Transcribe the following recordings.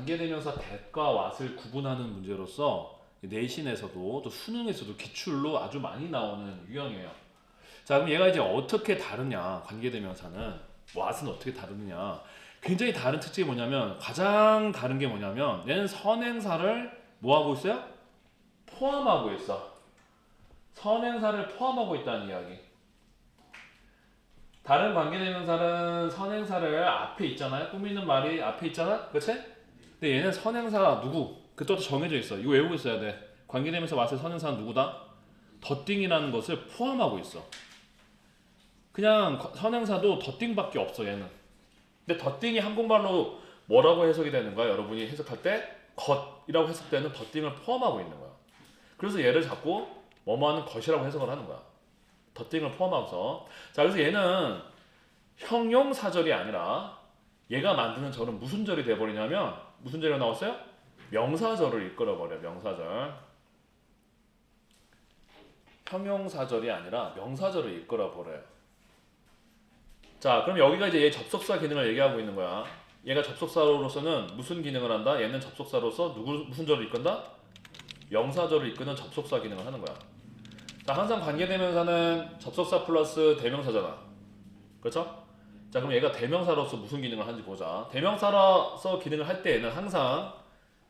관계대명사 that과 what을 구분하는 문제로서 내신에서도 또 수능에서도 기출로 아주 많이 나오는 유형이에요. 자, 그럼 얘가 이제 어떻게 다르냐? 관계대명사는 what은 어떻게 다르느냐? 굉장히 다른 특징이 뭐냐면 가장 다른 게 뭐냐면 얘는 선행사를 뭐 하고 있어요? 포함하고 있어. 선행사를 포함하고 있다는 이야기. 다른 관계대명사는 선행사를 앞에 있잖아요. 꾸미는 말이 앞에 있잖아. 그렇지? 근데 얘는 선행사 누구? 그것도 정해져 있어. 이거 외우고 있어야 돼. 관계대명사 맛의 선행사는 누구다? 더띵이라는 것을 포함하고 있어. 그냥 거- 선행사도 더띵밖에 없어 얘는. 근데 더띵이 한국말로 뭐라고 해석이 되는 거야? 여러분이 해석할 때 겉이라고 해석되는 더띵을 포함하고 있는 거야. 그래서 얘를 자꾸 뭐뭐하는 것이라고 해석을 하는 거야. 더띵을 포함하면서 자 그래서 얘는 형용사절이 아니라 얘가 만드는 절은 무슨 절이 돼버리냐면 무슨 절이 나왔어요? 명사절을 이끌어 버려 명사절 형용사절이 아니라 명사절을 이끌어 버려요 자 그럼 여기가 이제 얘 접속사 기능을 얘기하고 있는 거야 얘가 접속사로서는 무슨 기능을 한다? 얘는 접속사로서 누구 무슨 절을 이끈다? 명사절을 이끄는 접속사 기능을 하는 거야 자, 항상 관계대명사는 접속사 플러스 대명사잖아. 그렇죠? 자, 그럼 얘가 대명사로서 무슨 기능을 하는지 보자. 대명사로서 기능을 할 때에는 항상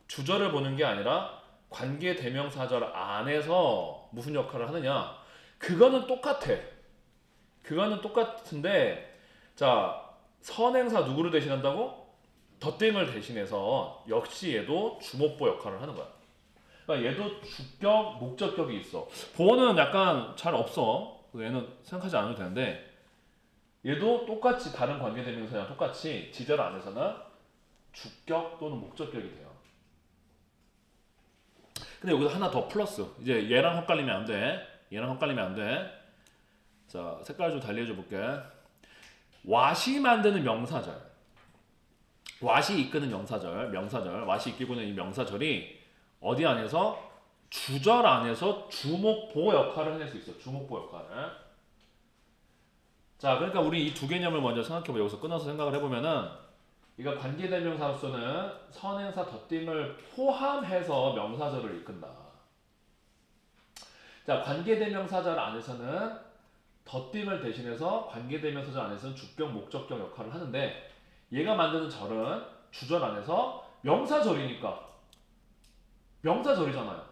주절을 보는 게 아니라 관계 대명사절 안에서 무슨 역할을 하느냐. 그거는 똑같아. 그거는 똑같은데, 자, 선행사 누구를 대신한다고? 덧땡을 대신해서 역시 얘도 주목보 역할을 하는 거야. 그러니까 얘도 주격, 목적격이 있어. 보어는 약간 잘 없어. 얘는 생각하지 않아도 되는데 얘도 똑같이 다른 관계대명사랑 똑같이 지절 안에서는 주격 또는 목적격이 돼요. 근데 여기서 하나 더 플러스. 이제 얘랑 헷갈리면 안 돼. 얘랑 헷갈리면 안 돼. 자, 색깔 좀 달리해줘 볼게. 와시 만드는 명사절. 와시 이끄는 명사절, 명사절, 와시 이끌고 있는 이 명사절이 어디 안에서 주절 안에서 주목보 역할을 해낼 수 있어. 주목보 역할을. 자, 그러니까 우리 이 두 개념을 먼저 생각해보. 여기서 끊어서 생각을 해보면은 이거 관계대명사로서는 선행사 덧띵을 포함해서 명사절을 이끈다. 자, 관계대명사절 안에서는 덧띵을 대신해서 관계대명사절 안에서는 주격, 목적격 역할을 하는데 얘가 만드는 절은 주절 안에서 명사절이니까 명사절이잖아요.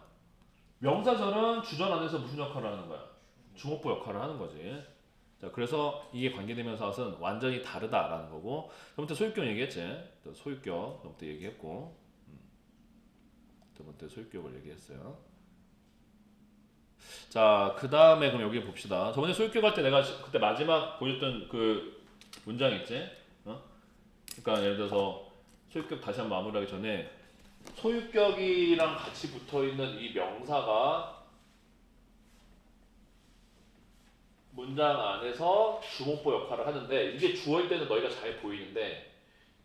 명사절은 주절 안에서 무슨 역할을 하는 거야? 주목보 역할을 하는 거지. 자, 그래서 이게 관계대명사는 완전히 다르다라는 거고. 저번때 소유격 얘기했지. 또 소유격 저번때 얘기했고. 음. 저번때 소유격을 얘기했어요. 자, 그 다음에 그럼 여기 봅시다. 저번에 소유격 할 때 내가 시- 그때 마지막 보여줬던 그 문장 있지? 어? 그러니까 예를 들어서 소유격 다시 한번 마무리하기 전에 소유격이랑 같이 붙어 있는 이 명사가 문장 안에서 주목보 역할을 하는데 이게 주어일 때는 너희가 잘 보이는데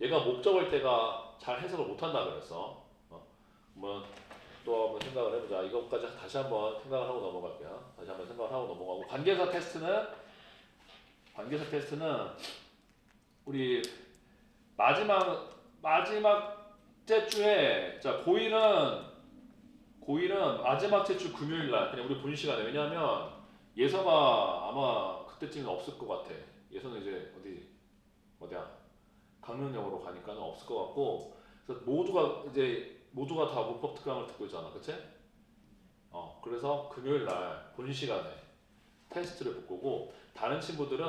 얘가 목적일 때가 잘 해석을 못한다 그랬어. 어? 또 한번 생각을 해보자. 이것까지 다시 한번 생각을 하고 넘어갈게요. 다시 한번 생각을 하고 넘어가고 관계사 테스트는 관계사 테스트는 우리 마지막 마지막째 주에 자 고1은 고1은 마지막 째주 금요일 날 그냥 우리 본 시간에 왜냐하면 예서가 아마 그때쯤은 없을 것 같아. 예서는 이제 어디 어디야 강릉역으로 가니까는 없을 것 같고 그래서 모두가 이제 모두가 다 문법 특강을 듣고 있잖아, 그치? 어 그래서 금요일 날 본 시간에 테스트를 볼 거고 다른 친구들은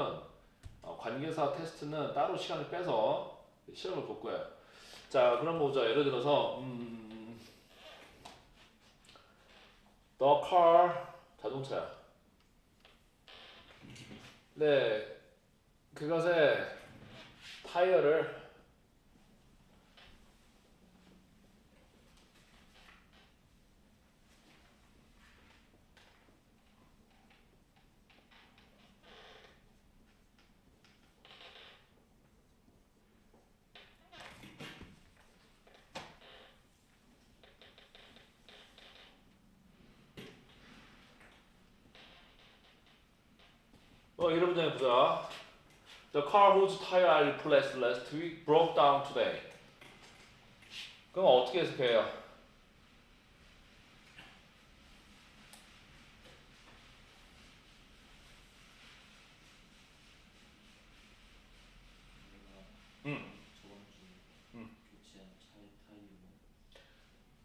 어, 관계사 테스트는 따로 시간을 빼서 시험을 볼 거예요. 자, 그럼 보자. 예를 들어서 음, the car 자동차야. 네, 그것의 타이어를 어, 이런 문장 해보자. The car whose tire I replaced last week broke down today. 그럼 어떻게 해석해요? 음. 음.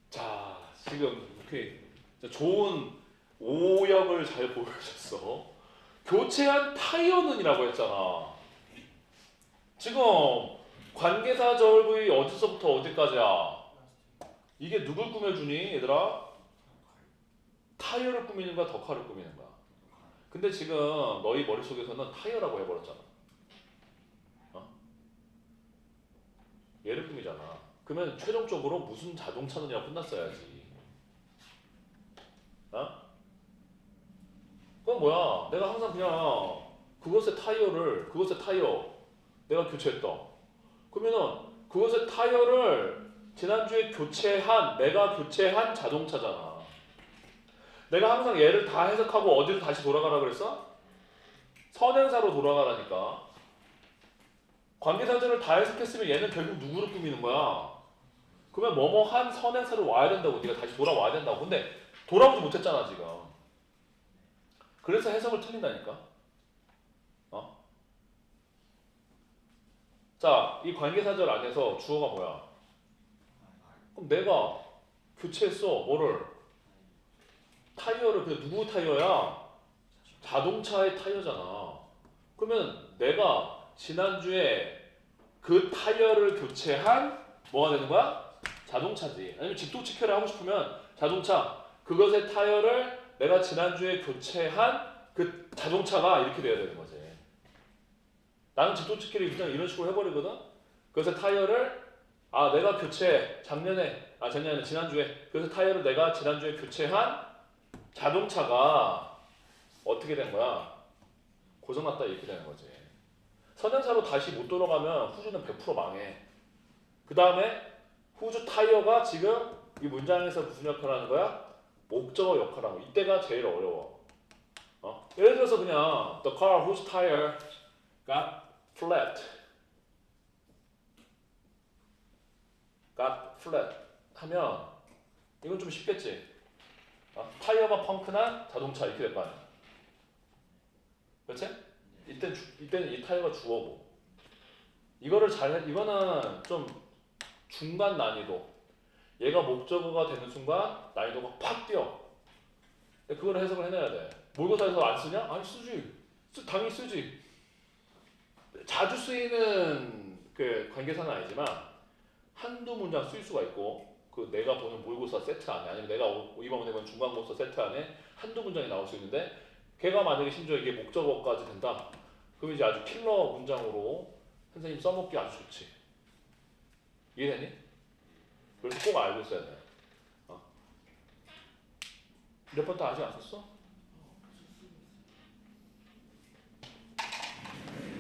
자, 지금 이렇게 진짜 좋은 오역을 잘 보여줬어. 교체한 타이어는이라고 했잖아. 지금 관계사 절부의 어디서부터 어디까지야? 이게 누굴 꾸며주니, 얘들아? 타이어를 꾸미는 거야, 덕화를 꾸미는 거야. 근데 지금 너희 머릿속에서는 타이어라고 해버렸잖아. 어? 얘를 꾸미잖아. 그러면 최종적으로 무슨 자동차느냐고 끝났어야지. 어? 그건 뭐야? 내가 항상 그냥 그것의 타이어를 그것의 타이어 내가 교체했다. 그러면은 그것의 타이어를 지난주에 교체한 내가 교체한 자동차잖아. 내가 항상 얘를 다 해석하고 어디로 다시 돌아가라 그랬어? 선행사로 돌아가라니까. 관계사절을 다 해석했으면 얘는 결국 누구를 꾸미는 거야? 그러면 뭐뭐 한 선행사로 와야 된다고 네가 다시 돌아와야 된다고. 근데 돌아오지 못했잖아 지금. 그래서 해석을 틀린다니까. 어? 자, 이 관계사절 안에서 주어가 뭐야? 그럼 내가 교체했어. 뭐를? 타이어를 그 누구 타이어야? 자동차의 타이어잖아. 그러면 내가 지난주에 그 타이어를 교체한 뭐가 되는 거야? 자동차지. 아니면 직도치켜를 하고 싶으면 자동차. 그것의 타이어를 내가 지난주에 교체한 그 자동차가 이렇게 돼야 되는 거지. 나는 직도치키를 그냥 이런 식으로 해버리거든. 그래서 타이어를 아 내가 교체 작년에 아 작년에 지난주에 그래서 타이어를 내가 지난주에 교체한 자동차가 어떻게 된 거야? 고장났다 이렇게 되는 거지. 선행사로 다시 못 돌아가면 후주는 100% 망해. 그 다음에 후주 타이어가 지금 이 문장에서 무슨 역할을 하는 거야? 목적어 역할을 하고 이때가 제일 어려워. 어? 예를 들어서 그냥 the car whose tire got flat got flat 하면 이건 좀 쉽겠지. 어? 타이어가 펑크난 자동차 이렇게 될 거 아니야. 그렇지? 이때 주, 이때는 이 타이어가 주어고 이거를 잘 해- 이거는 좀 중간 난이도 얘가 목적어가 되는 순간 난이도가 팍 뛰어 그걸 해석을 해내야 돼 모의고사에서 안 쓰냐? 아니 쓰지 쓰, 당연히 쓰지 자주 쓰이는 그 관계사는 아니지만 한두 문장 쓸 수가 있고 그 내가 보는 모의고사 세트 안에 아니면 내가 오- 이번 내본 중간고사 세트 안에 한두 문장이 나올 수 있는데 걔가 만약에 심지어 이게 목적어까지 된다 그럼 이제 아주 킬러 문장으로 선생님 써먹기 아주 좋지. 이해되니? 그래서 꼭 알고 있어야 돼. 어. 몇번다 아직 안 썼어?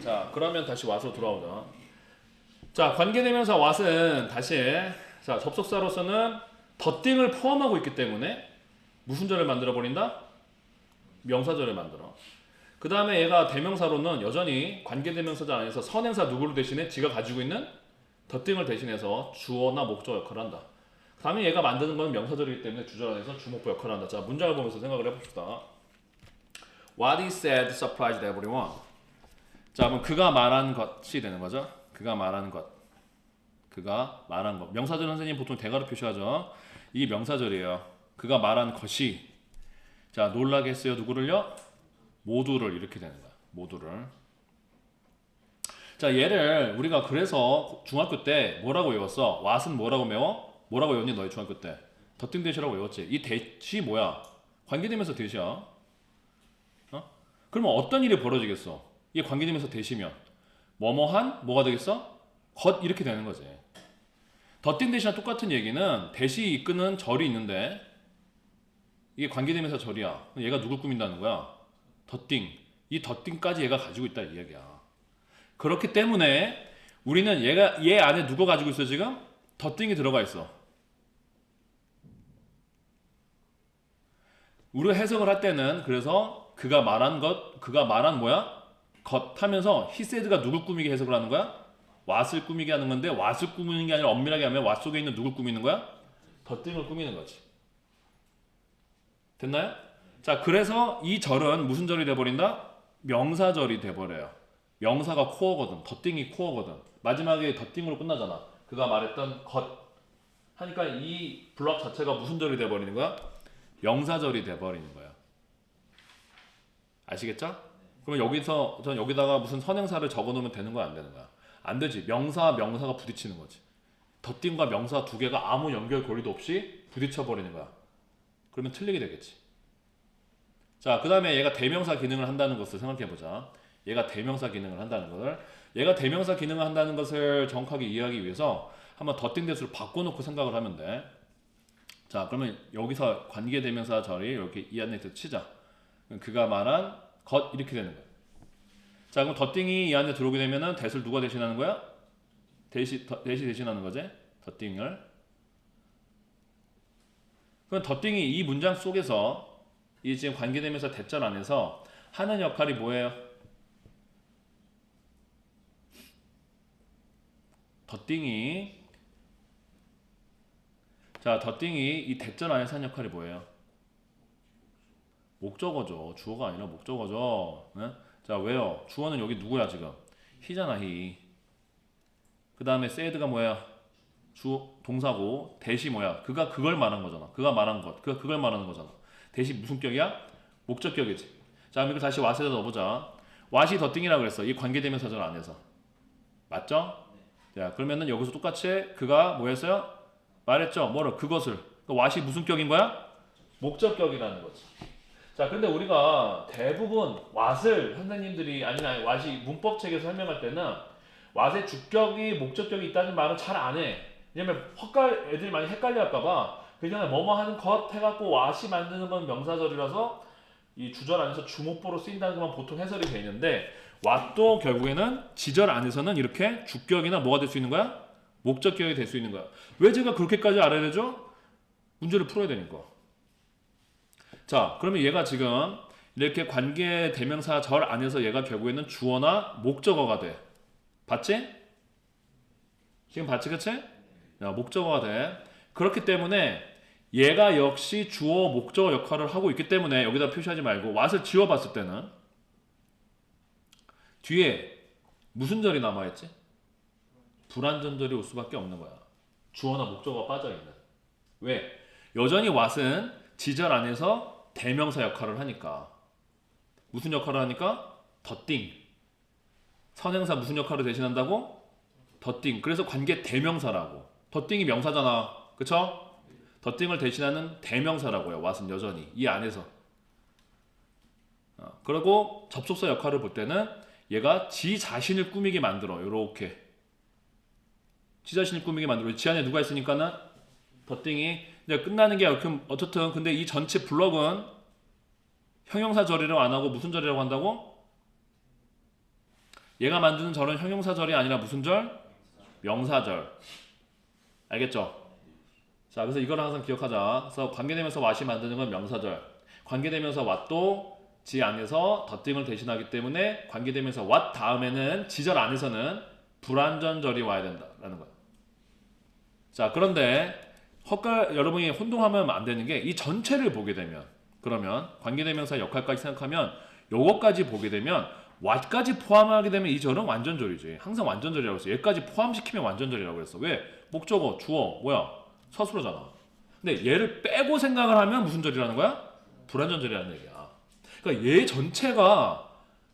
자, 그러면 다시 와서 돌아오자. 자, 관계대명사 왓은 다시 자 접속사로서는 덧띵을 포함하고 있기 때문에 무슨 절을 만들어 버린다? 명사절을 만들어. 그 다음에 얘가 대명사로는 여전히 관계대명사자 안에서 선행사 누구를 대신해 지가 가지고 있는 덧등을 대신해서 주어나 목적 역할을 한다. 그 다음에 얘가 만드는 건 명사절이기 때문에 주절 안에서 주목부 역할을 한다. 자 문장을 보면서 생각을 해봅시다. What he said surprised everyone. 자 그럼 그가 말한 것이 되는 거죠. 그가 말한 것. 그가 말한 것. 명사절 선생님 보통 대가로 표시하죠. 이게 명사절이에요. 그가 말한 것이 자 놀라게 했어요. 누구를요? 모두를 이렇게 되는 거야. 모두를. 자, 얘를 우리가 그래서 중학교 때 뭐라고 외웠어? 왓은 뭐라고 외워? 뭐라고 외웠니? 너희 중학교 때. 덧등 대시라고 외웠지. 이 대시 뭐야? 관계되면서 대시야. 어? 그러면 어떤 일이 벌어지겠어? 이게 관계되면서 대시면 뭐뭐한 뭐가 되겠어? 겉 이렇게 되는 거지. 덧띵 대시랑 똑같은 얘기는 대시 이끄는 절이 있는데 이게 관계되면서 절이야. 얘가 누굴 꾸민다는 거야? 덧띵. 이 덧띵까지 얘가 가지고 있다 이 얘기야. 그렇기 때문에 우리는 얘가 얘 안에 누가 가지고 있어 지금? 덧띵이 들어가 있어. 우리가 해석을 할 때는 그래서 그가 말한 것, 그가 말한 뭐야? 것 하면서 히세드가 누굴 꾸미게 해석을 하는 거야? 왓을 꾸미게 하는 건데 왓을 꾸미는 게 아니라 엄밀하게 하면 왓 속에 있는 누굴 꾸미는 거야? 덧띵을 꾸미는 거지. 됐나요? 자, 그래서 이 절은 무슨 절이 돼버린다? 명사절이 돼버려요. 명사가 코어거든. 덧띵이 코어거든. 마지막에 덧띵으로 끝나잖아. 그가 말했던 것 하니까 이 블럭 자체가 무슨 절이 돼버리는 거야? 명사절이 돼버리는 거야. 아시겠죠? 그러면 여기서 전 여기다가 무슨 선행사를 적어놓으면 되는 거야 안 되는 거야? 안 되지. 명사 명사가 부딪히는 거지. 덧띵과 명사 두 개가 아무 연결 고리도 없이 부딪혀 버리는 거야. 그러면 틀리게 되겠지. 자, 그 다음에 얘가 대명사 기능을 한다는 것을 생각해 보자. 얘가 대명사 기능을 한다는 것을 얘가 대명사 기능을 한다는 것을 정확하게 이해하기 위해서 한번 덧띵 대수를 바꿔놓고 생각을 하면 돼. 자, 그러면 여기서 관계 대명사 절이 이렇게 이 안에 치자. 그가 말한 것 이렇게 되는 거야. 자, 그럼 덧띵이 이 안에 들어오게 되면은 대수를 누가 대신하는 거야? 대시 더- 대시 대신하는 거지. 덧띵을. 그럼 덧띵이 이 문장 속에서 이 지금 관계 대명사 대절 안에서 하는 역할이 뭐예요? 덧띵이 자 덧띵이 이 대절 안에서 하는 역할이 뭐예요? 목적어죠. 주어가 아니라 목적어죠. 네? 자 왜요? 주어는 여기 누구야 지금? 히잖아 히. 그 다음에 said가 뭐야? 주 동사고 대시 뭐야? 그가 그걸 말한 거잖아. 그가 말한 것. 그가 그걸 말하는 거잖아. 대시 무슨 격이야? 목적격이지. 자, 그럼 이걸 다시 왓에다 넣어보자. 왓이 덧띵이라고 그랬어. 이 관계대명사절 안에서. 맞죠? 자, 그러면은 여기서 똑같이 그가 뭐였어요? 말했죠. 뭐를 그것을. 그 왓이 무슨 격인 거야? 목적격이라는 거지. 자, 근데 우리가 대부분 왓을 선생님들이 아니 아니 왓이 문법책에서 설명할 때는 왓의 주격이 목적격이 있다는 말은 잘 안 해. 왜냐면 헛갈 애들이 많이 헷갈려 할까봐 그냥 뭐뭐 하는 것 해갖고 왓이 만드는 건 명사절이라서 이 주절 안에서 주목보로 쓰인다는 것만 보통 해설이 돼 있는데 왓도 결국에는 지절 안에서는 이렇게 주격이나 뭐가 될 수 있는 거야? 목적격이 될 수 있는 거야. 왜 제가 그렇게까지 알아야 되죠? 문제를 풀어야 되니까. 자, 그러면 얘가 지금 이렇게 관계 대명사 절 안에서 얘가 결국에는 주어나 목적어가 돼. 봤지? 지금 봤지, 그치? 야, 목적어가 돼. 그렇기 때문에 얘가 역시 주어 목적어 역할을 하고 있기 때문에 여기다 표시하지 말고 왓을 지워봤을 때는 뒤에 무슨 절이 남아있지? 불완전절이 올 수밖에 없는 거야. 주어나 목적어가 빠져있는. 왜? 여전히 왓은 지절 안에서 대명사 역할을 하니까. 무슨 역할을 하니까? 덧띵. 선행사 무슨 역할을 대신한다고? 덧띵. 그래서 관계 대명사라고. 덧띵이 명사잖아. 그쵸? 덧띵을 대신하는 대명사라고요. 왓은 여전히 이 안에서. 어, 그리고 접속사 역할을 볼 때는 얘가 지 자신을 꾸미게 만들어. 요렇게. 지 자신을 꾸미게 만들어. 지 안에 누가 있으니까는 덧띵이 이제 끝나는 게 어쨌든 근데 이 전체 블럭은 형용사 절이라고 안 하고 무슨 절이라고 한다고? 얘가 만드는 절은 형용사 절이 아니라 무슨 절? 명사절. 알겠죠? 자, 그래서 이걸 항상 기억하자. 그래서 관계되면서 왓이 만드는 건 명사절. 관계되면서 왓도 지 안에서 덧띵을 대신하기 때문에 관계되면서 왓 다음에는 지절 안에서는 불완전절이 와야 된다라는 거야. 자, 그런데 헛갈 여러분이 혼동하면 안 되는 게 이 전체를 보게 되면 그러면 관계대명사 역할까지 생각하면 요거까지 보게 되면 왓까지 포함하게 되면 이 절은 완전절이지. 항상 완전절이라고 했어. 얘까지 포함시키면 완전절이라고 그랬어. 왜? 목적어, 주어, 뭐야? 서술어잖아. 근데 얘를 빼고 생각을 하면 무슨 절이라는 거야? 불완전절이라는 얘기야. 그러니까 얘 전체가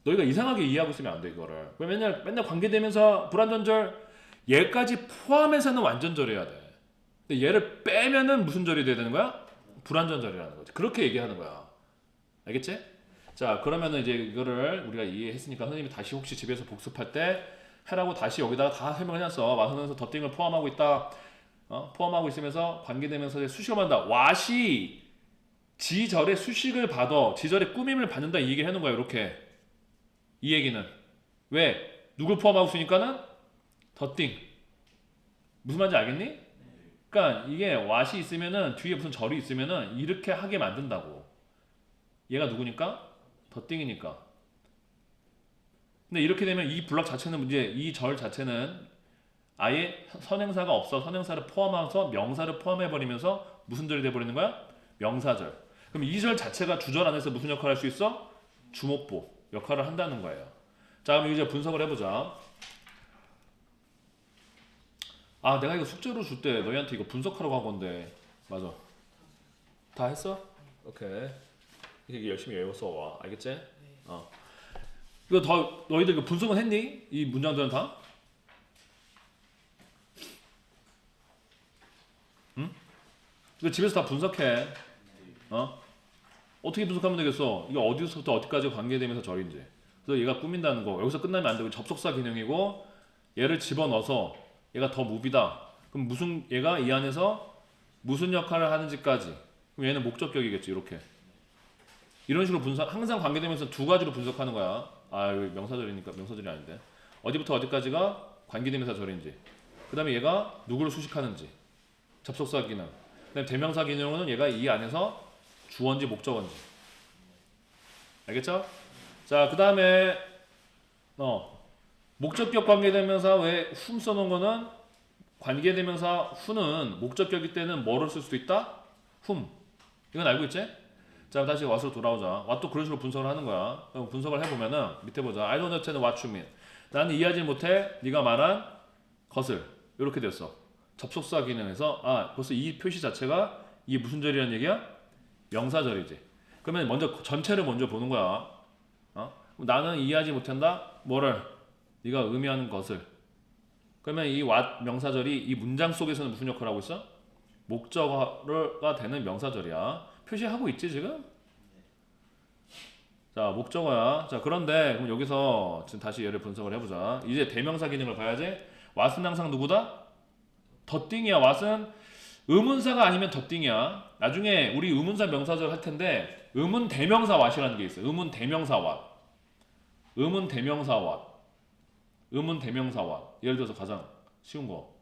너희가 이상하게 이해하고 있으면 안 돼 이거를. 왜 맨날 맨날 관계대명사 불완전절 얘까지 포함해서는 완전절이어야 돼. 근데 얘를 빼면은 무슨 절이 돼야 되는 거야? 불완전절이라는 거지. 그렇게 얘기하는 거야. 알겠지? 자, 그러면은 이제 이거를 우리가 이해했으니까 선생님이 다시 혹시 집에서 복습할 때 해라고 다시 여기다가 다 설명을 해놨어. 마선에서 덧띵을 포함하고 있다. 어? 포함하고 있으면서 관계되면서 수식을 받는다. 왓이 지절의 수식을 받아 지절의 꾸밈을 받는다 이 얘기를 해놓은 거야. 이렇게 이 얘기는 왜 누굴 포함하고 있으니까는 덧띵 무슨 말인지 알겠니? 그러니까 이게 왓이 있으면은 뒤에 무슨 절이 있으면은 이렇게 하게 만든다고. 얘가 누구니까? 덧띵이니까. 근데 이렇게 되면 이 블럭 자체는 이제 이 절 자체는 아예 선행사가 없어 선행사를 포함해서 명사를 포함해 버리면서 무슨 절이 돼 버리는 거야? 명사절. 그럼 이절 자체가 주절 안에서 무슨 역할을 할 수 있어? 주목보 역할을 한다는 거예요. 자, 그럼 이제 분석을 해보자. 아, 내가 이거 숙제로 줄 때 너희한테 이거 분석하라고 한 건데, 맞아. 다 했어? 오케이. 이게 열심히 외워서 와, 알겠지? 어. 이거 다 너희들 이거 분석은 했니? 이 문장들은 다? 응? 이거 집에서 다 분석해. 어? 어떻게 분석하면 되겠어? 이게 어디서부터 어디까지 관계되면서 절인지. 그래서 얘가 꾸민다는 거 여기서 끝나면 안 되고 접속사 기능이고 얘를 집어넣어서 얘가 더 무비다. 그럼 무슨 얘가 이 안에서 무슨 역할을 하는지까지. 그럼 얘는 목적격이겠지 이렇게. 이런 식으로 분석 항상 관계되면서 두 가지로 분석하는 거야. 아 여기 명사절이니까 명사절이 아닌데 어디부터 어디까지가 관계되면서 절인지. 그다음에 얘가 누구를 수식하는지. 접속사 기능. 그다음에 대명사 기능은 얘가 이 안에서 주어인지 목적어인지. 알겠죠? 자, 그 다음에, 어, 목적격 관계대명사 왜훔 써놓은 거는 관계대명사 후는 목적격일 때는 뭐를 쓸 수도 있다? 훔. 이건 알고 있지? 자, 다시 왓으로 돌아오자. 왓도 그런 식으로 분석을 하는 거야. 그럼 분석을 해보면은 밑에 보자. I don't understand what you mean. 나는 이해하지 못해. 네가 말한 것을. 이렇게 됐어. 접속사 기능에서 아, 벌써 이 표시 자체가 이게 무슨 절이라는 얘기야? 명사절이지. 그러면 먼저 전체를 먼저 보는 거야. 어? 나는 이해하지 못한다. 뭐를? 네가 의미하는 것을. 그러면 이 왓 명사절이 이 문장 속에서는 무슨 역할을 하고 있어? 목적어가 되는 명사절이야. 표시하고 있지 지금? 자 목적어야. 자 그런데 그럼 여기서 지금 다시 얘를 분석을 해보자. 이제 대명사 기능을 봐야지. 왓은 항상 누구다? 더띵이야. 왓은 의문사가 아니면 더띵이야. 나중에 우리 의문사 명사절 할 텐데 의문 대명사 왓이라는 게 있어. 요 의문 대명사 왓. 의문 대명사 왓. 의문 대명사 왓. 예를 들어서 가장 쉬운 거.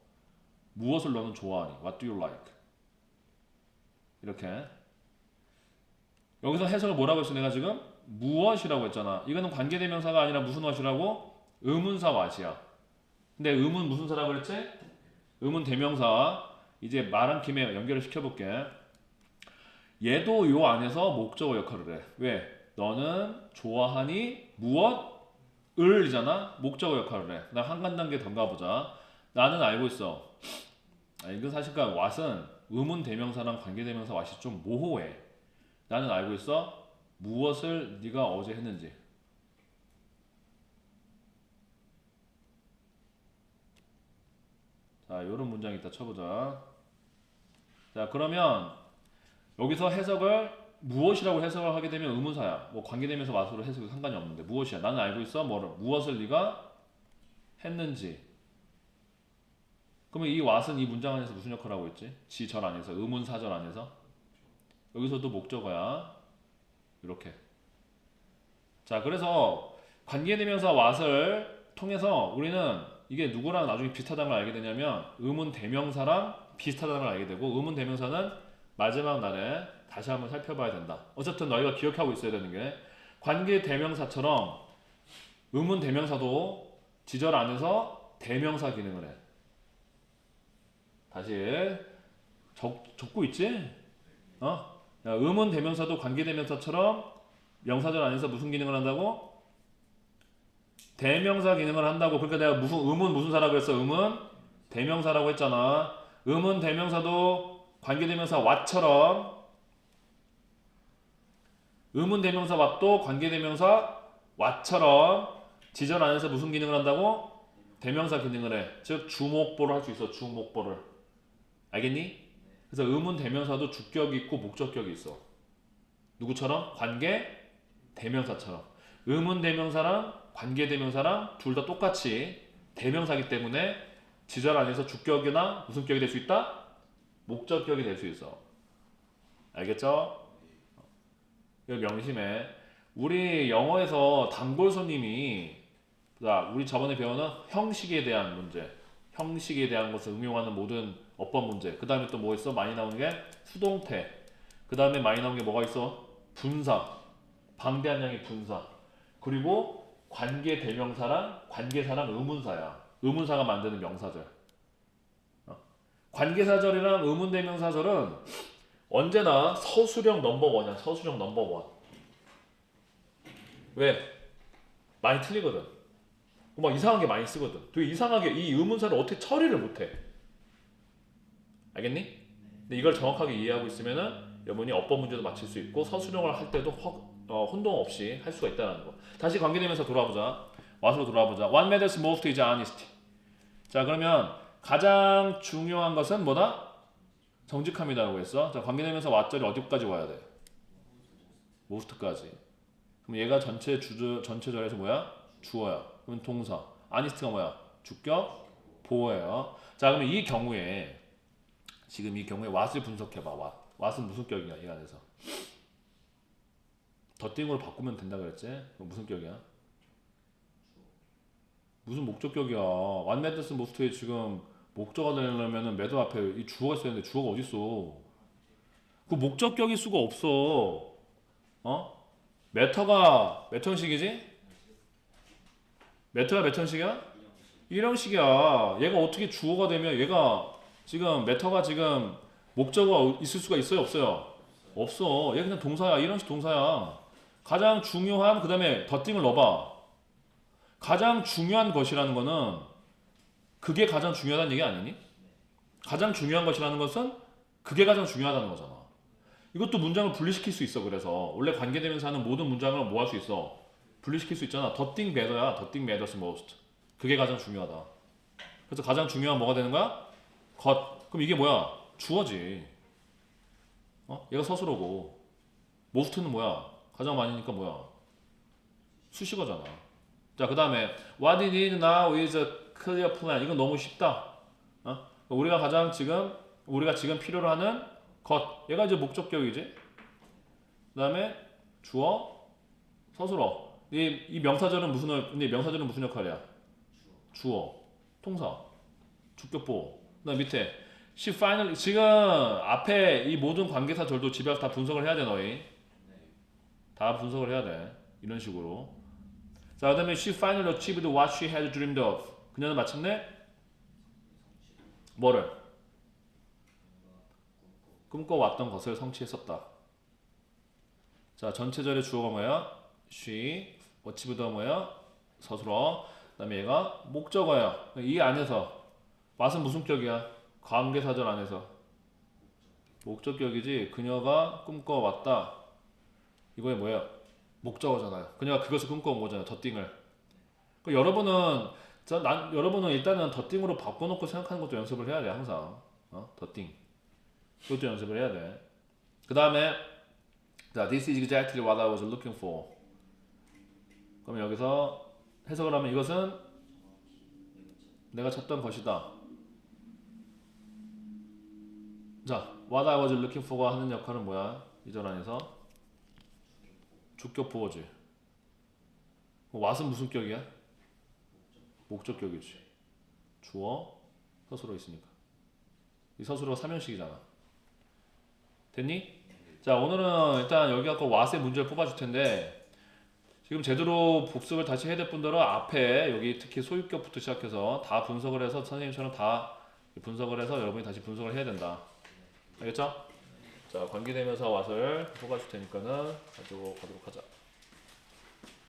무엇을 너는 좋아하니? What do you like? 이렇게. 여기서 해석을 뭐라고 했어 내가 지금? 무엇이라고 했잖아. 이거는 관계대명사가 아니라 무슨 왓이라고? 의문사 왓이야. 근데 의문 무슨 사라고 그랬지? 의문 대명사. 이제 말한 김에 연결을 시켜볼게. 얘도 요 안에서 목적어 역할을 해. 왜? 너는 좋아하니 무엇을 이잖아. 목적어 역할을 해. 나한 단계 더 가보자. 나는 알고 있어. 아, 이건 사실까 왓은 의문 대명사랑 관계 대명사 왓이 좀 모호해. 나는 알고 있어. 무엇을 네가 어제 했는지. 자, 요런 문장 이따 쳐보자. 자, 그러면 여기서 해석을 무엇이라고 해석을 하게 되면 의문사야. 뭐 관계되면서 와서로 해석이 상관이 없는데 무엇이야? 나는 알고 있어. 뭐를 무엇을 네가 했는지. 그러면 이 왓은 이 문장 안에서 무슨 역할을 하고 있지? 지절 안에서 의문사절 안에서 여기서도 목적어야. 이렇게. 자, 그래서 관계대명사 왓을 통해서 우리는 이게 누구랑 나중에 비슷하다는 걸 알게 되냐면 의문 대명사랑 비슷하다는 걸 알게 되고 의문 대명사는 마지막 날에 다시 한번 살펴봐야 된다. 어쨌든 너희가 기억하고 있어야 되는 게 관계 대명사처럼 의문 대명사도 지절 안에서 대명사 기능을 해. 다시 적, 적고 있지? 어? 야, 의문 대명사도 관계 대명사처럼 명사절 안에서 무슨 기능을 한다고? 대명사 기능을 한다고. 그러니까 내가 무슨 의문 무슨 사라고 했어? 의문 대명사라고 했잖아. 의문 대명사도 관계 대명사 왓처럼 의문 대명사 왓도 관계 대명사 왓처럼 지절 안에서 무슨 기능을 한다고? 대명사 기능을 해. 즉 주목보를 할 수 있어. 주목보를. 알겠니? 그래서 의문 대명사도 주격이 있고 목적격이 있어. 누구처럼? 관계 대명사처럼. 의문 대명사랑 관계 대명사랑 둘 다 똑같이 대명사기 때문에 지절 안에서 주격이나 무슨 격이 될 수 있다? 목적격이 될 수 있어. 알겠죠? 이거 명심해. 우리 영어에서 단골 손님이 자, 우리 저번에 배우는 형식에 대한 문제, 형식에 대한 것을 응용하는 모든 어법 문제. 그 다음에 또 뭐 있어? 많이 나오는 게 수동태. 그 다음에 많이 나오는 게 뭐가 있어? 분사. 방대한 양의 분사. 그리고 관계 대명사랑 관계사랑 의문사야. 의문사가 만드는 명사절. 관계사절이랑 의문대명사절은 언제나 서술형 넘버원이야. 서술형 넘버원. 왜? 많이 틀리거든. 막 이상한 게 많이 쓰거든. 되게 이상하게 이 의문사를 어떻게 처리를 못해. 알겠니? 근데 이걸 정확하게 이해하고 있으면은 여러분이 어법 문제도 맞힐 수 있고 서술형을 할 때도 허- 어, 혼동 없이 할 수가 있다는 거. 다시 관계되면서 돌아보자. 와서 돌아보자. What matters most is honesty. 자 그러면 가장 중요한 것은 뭐다? 정직함이다라고 했어. 자 관계되면서 왓절이 어디까지 와야 돼? most까지. 그럼 얘가 전체 주저 전체 절에서 뭐야? 주어야. 그럼 동사. honest가 뭐야? 주격 보어예요. 자 그러면 이 경우에 지금 이 경우에 what을 분석해봐. what. what은 무슨 격이야 이 안에서? 더띵으로 바꾸면 된다 그랬지? 무슨 격이야? 무슨 목적격이야? Matters most에 지금 목적어가 되려면은 매도 앞에 이 주어가 있어야 되는데 주어가 어디 있어? 그 목적격일 수가 없어. 어? 매터가 몇 형식이지? 매터가 몇 형식이야? 1형식이야. 얘가 어떻게 주어가 되면 얘가 지금 매터가 지금 목적어가 있을 수가 있어요? 없어요? 없어. 얘 그냥 동사야. 1형식 동사야. 가장 중요한 그 다음에 더띵을 넣어봐. 가장 중요한 것이라는 거는 그게 가장 중요하다는 얘기 아니니? 가장 중요한 것이라는 것은 그게 가장 중요하다는 거잖아. 이것도 문장을 분리시킬 수 있어. 그래서 원래 관계되면서 하는 모든 문장을 뭐 할 수 있어? 분리시킬 수 있잖아. The thing matter야. The thing matters most. 그게 가장 중요하다. 그래서 가장 중요한 뭐가 되는 거야? 것. 그럼 이게 뭐야? 주어지. 어? 얘가 서술어고. most는 뭐야? 가장 많이니까 뭐야? 수식어잖아. 자, 그 다음에 What we need now is clear plan. 이건 너무 쉽다. 어? 우리가 가장 지금 우리가 지금 필요로 하는 것. 얘가 이제 목적격이지. 그 다음에 주어, 서술어. 이, 이 명사절은 무슨 역- 근데 명사절은 무슨 역할이야? 주어, 통사, 주격보. 그다음 밑에 she finally 지금 앞에 이 모든 관계사절도 집에 가서 다 분석을 해야 돼 너희. 다 분석을 해야 돼. 이런 식으로. 자, 그다음에 she finally achieved what she had dreamed of. 그녀는 마침내 뭐를 꿈꿔왔던 것을 성취했었다. 자, 전체절의 주어가 뭐야? she, achieved 뭐야? 서술어. 그다음에 얘가 목적어야. 이 안에서 맛은 무슨 격이야? 관계사절 안에서 목적격이지. 그녀가 꿈꿔왔다. 이거에 뭐야? 목적어잖아요. 그녀가 그것을 꿈꿔온 거잖아요. 더띵을. 그 여러분은 저, 난, 여러분은 일단은 더띵으로 바꿔놓고 생각하는 것도 연습을 해야 돼 항상. 어? 더띵. 그것도 연습을 해야 돼. 그 다음에 자, this is exactly what I was looking for. 그럼 여기서 해석을 하면 이것은 내가 찾던 것이다. 자, what I was looking for가 하는 역할은 뭐야? 이절 안에서 주격 보어지. what은 무슨 격이야? 목적격이지. 주어, 서술어 있으니까. 이 서술어가 3형식이잖아. 됐니? 자, 오늘은 일단 여기 갖고 what의 문제를 뽑아줄 텐데 지금 제대로 복습을 다시 해야 될 분들은 앞에 여기 특히 소유격부터 시작해서 다 분석을 해서 선생님처럼 다 분석을 해서 여러분이 다시 분석을 해야 된다. 알겠죠? 자, 관계되면서 what을 뽑아줄 테니까는 가지고 가도록 하자.